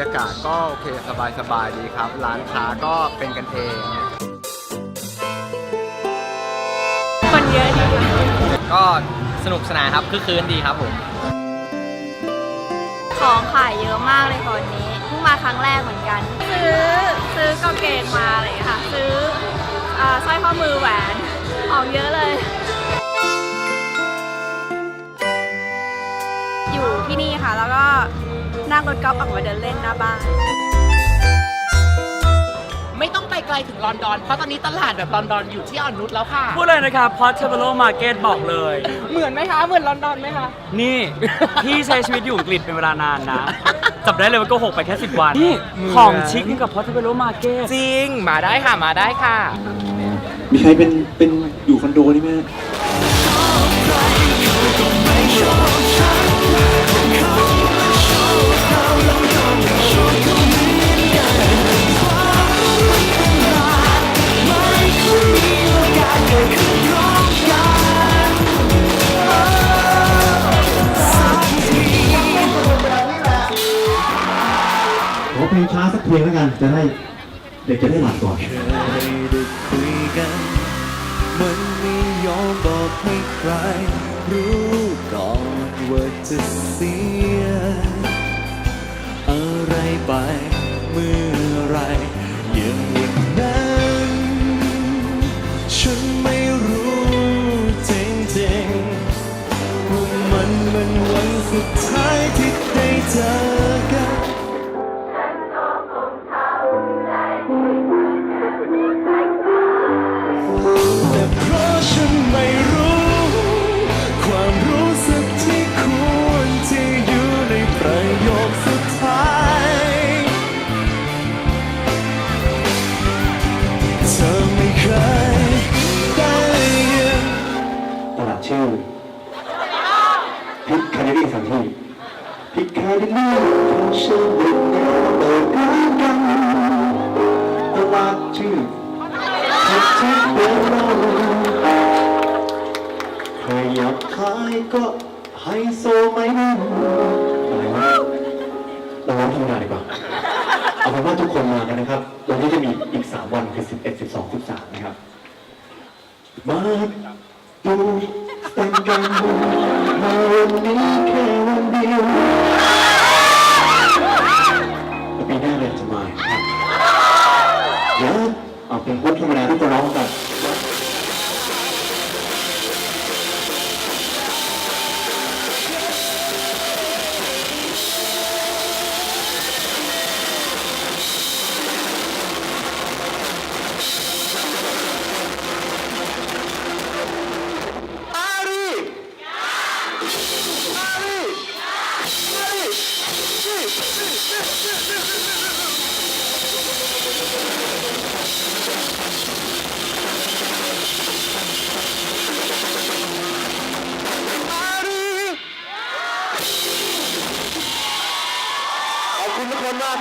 ยากาศก็โอเคสบายๆดีครับ ร้านค้าก็เป็นกันเอง คนเยอะดีค่ะก็สนุกสนานครับคือคืนดีครับผม ของขายเยอะมากเลยค่ะวันนี้เพิ่งมาครั้งแรกเหมือนกัน ซื้อซื้อกางเกงมาอะไรอย่างเงี้ยค่ะ ซื้ออ่าสร้อยข้อมือแหวนของเยอะเลยอยู่ นั่งรถกอล์ฟออกมาเดินเล่นหน้าบ้าน ไม่ต้องไปไกลถึงลอนดอน เพราะตอนนี้ตลาดแบบลอนดอนอยู่ที่อ่อนนุชแล้วค่ะ พูดเลยนะครับ Portobello Market บอกเลย เหมือนไหมคะ เหมือนลอนดอนไหมคะ นี่ พี่ใช้ชีวิตอยู่อังกฤษเป็นเวลานานนะจับได้เลยว่าโกหกไปแค่ 10 วัน นี่ ของชิคนี่กับ Portobello Market จริง มาได้ค่ะ มาได้ค่ะ มีใครเป็นเป็นอยู่คอนโดนี่ไหม เพลงแล้วกันจะได้เด็กจะได้หลับก่อนเคยได้คุยกันมันไม่ยอมบอกให้ใคร รู้ก่อนว่าจะเสีย อะไรไปเมื่อไรอย่างวันนั้นฉันไม่รู้จริงๆว่ามันเป็นวันสุดท้าย ชื่อพิกคาเดลี่สังที่พิกคาเดลี่ของฉันเป็นแนวเปิดร้านกันตลาดชื่อพิกที่เป็นเราใครอยากขายก็ไฮโซไหมนะอะไรวะเราร้องธรรมดาดีกว่าเอาเป็นว่าทุกคนมากันนะครับ วันนี้จะมีอีก 3 วันคือ 11 12 13 นะครับ มาดู แต่งกันมาวันนี้แค่วันเดียวปีหน้าเลยจะมาครับเดี๋ยวเอาเป็นพุทธธรรมดาที่จะร้องกัน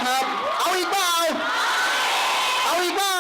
นมากครับ เอาอีกเปล่าเอาอีกเปล่า